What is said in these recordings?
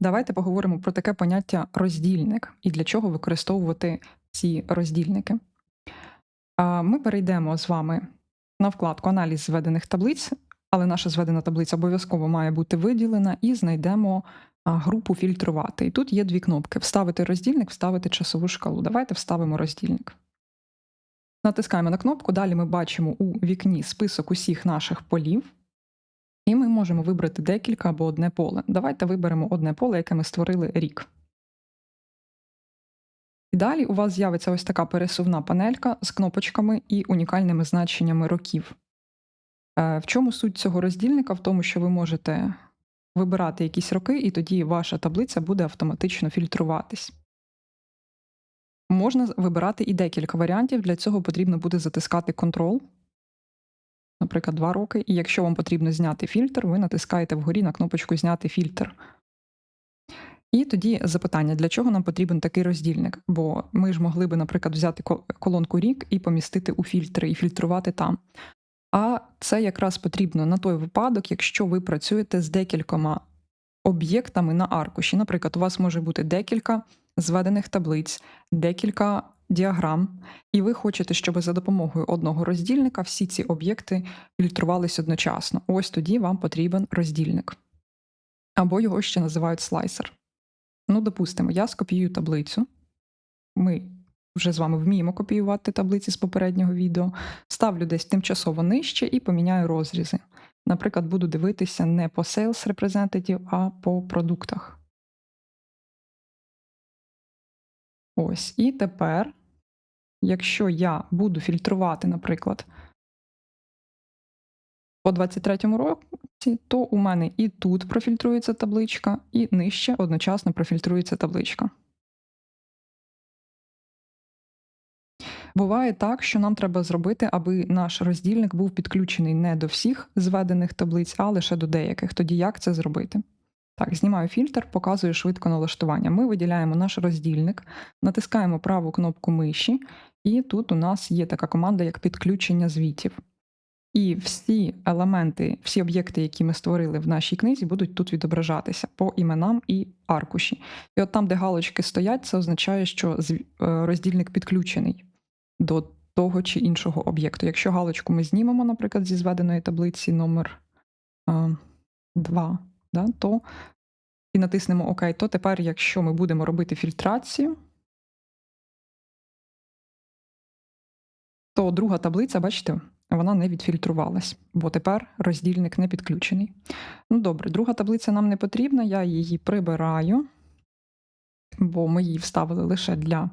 Давайте поговоримо про таке поняття роздільник і для чого використовувати ці роздільники. Ми перейдемо з вами на вкладку Аналіз зведених таблиць, але наша зведена таблиця обов'язково має бути виділена, і знайдемо групу фільтрувати. І тут є дві кнопки: вставити роздільник, вставити часову шкалу. Давайте вставимо роздільник. Натискаємо на кнопку. Далі ми бачимо у вікні список усіх наших полів. І ми можемо вибрати декілька або одне поле. Давайте виберемо одне поле, яке ми створили рік. І далі у вас з'явиться ось така пересувна панелька з кнопочками і унікальними значеннями років. Е, В чому суть цього роздільника? В тому, що ви можете вибирати якісь роки, і тоді ваша таблиця буде автоматично фільтруватись. Можна вибирати і декілька варіантів. Для цього потрібно буде затискати Ctrl, наприклад, 2 роки. І якщо вам потрібно зняти фільтр, ви натискаєте вгорі на кнопочку Зняти фільтр. І тоді запитання, для чого нам потрібен такий роздільник? Бо ми ж могли би, наприклад, взяти колонку рік і помістити у фільтри і фільтрувати там. А це якраз потрібно на той випадок, якщо ви працюєте з декількома об'єктами на аркуші. Наприклад, у вас може бути декілька зведених таблиць, декілька діаграм, і ви хочете, щоб за допомогою одного роздільника всі ці об'єкти фільтрувались одночасно. Ось тоді вам потрібен роздільник. Або його ще називають слайсер. Ну, допустимо, я скопіюю таблицю. Ми вже з вами вміємо копіювати таблиці з попереднього відео. Ставлю десь тимчасово нижче і поміняю розрізи. Наприклад, буду дивитися не по Sales Representative, а по продуктах. Ось. І тепер, якщо я буду фільтрувати, наприклад, по 23-му році, то у мене і тут профільтрується табличка, і нижче одночасно профільтрується табличка. Буває так, що нам треба зробити, аби наш роздільник був підключений не до всіх зведених таблиць, а лише до деяких. Тоді як це зробити? Так, знімаю фільтр, показую швидко налаштування. Ми виділяємо наш роздільник, натискаємо праву кнопку миші, і тут у нас є така команда, як підключення звітів. І всі елементи, всі об'єкти, які ми створили в нашій книзі, будуть тут відображатися по іменам і аркуші. І от там, де галочки стоять, це означає, що е, роздільник підключений до того чи іншого об'єкту. Якщо галочку ми знімемо, наприклад, зі зведеної таблиці номер 2, да, то і натиснемо ОК, то тепер, якщо ми будемо робити фільтрацію, то друга таблиця, бачите, вона не відфільтрувалась, бо тепер роздільник не підключений. Ну добре, друга таблиця нам не потрібна, я її прибираю, бо ми її вставили лише для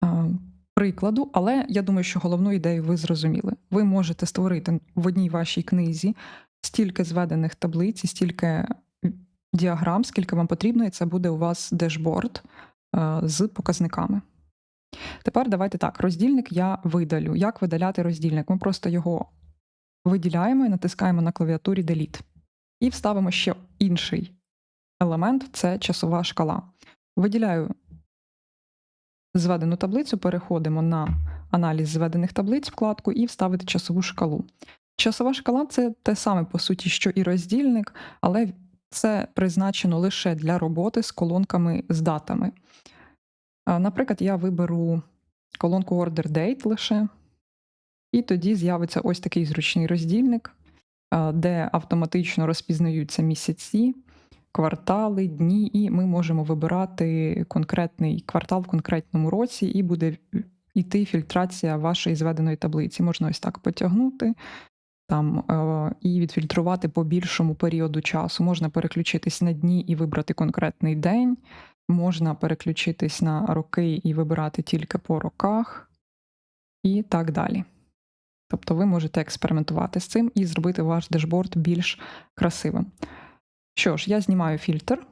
а, прикладу, але я думаю, що головну ідею ви зрозуміли. Ви можете створити в одній вашій книзі стільки зведених таблиць, стільки діаграм, скільки вам потрібно, і це буде у вас дешборд з показниками. Тепер давайте так, роздільник я видалю. Як видаляти роздільник? Ми просто його виділяємо і натискаємо на клавіатурі Delete. І вставимо ще інший елемент це часова шкала. Виділяю зведену таблицю, переходимо на аналіз зведених таблиць вкладку і вставити часову шкалу. Часова шкала це те саме, по суті, що і роздільник, але це призначено лише для роботи з колонками з датами. Наприклад, я виберу колонку Order Date лише, і тоді з'явиться ось такий зручний роздільник, де автоматично розпізнаються місяці, квартали, дні, і ми можемо вибирати конкретний квартал в конкретному році, і буде йти фільтрація вашої зведеної таблиці. Можна ось так потягнути там і відфільтрувати по більшому періоду часу. Можна переключитись на дні і вибрати конкретний день можна переключитись на роки і вибирати тільки по роках, і так далі. Тобто ви можете експериментувати з цим і зробити ваш дешборд більш красивим. Що ж, я знімаю фільтр.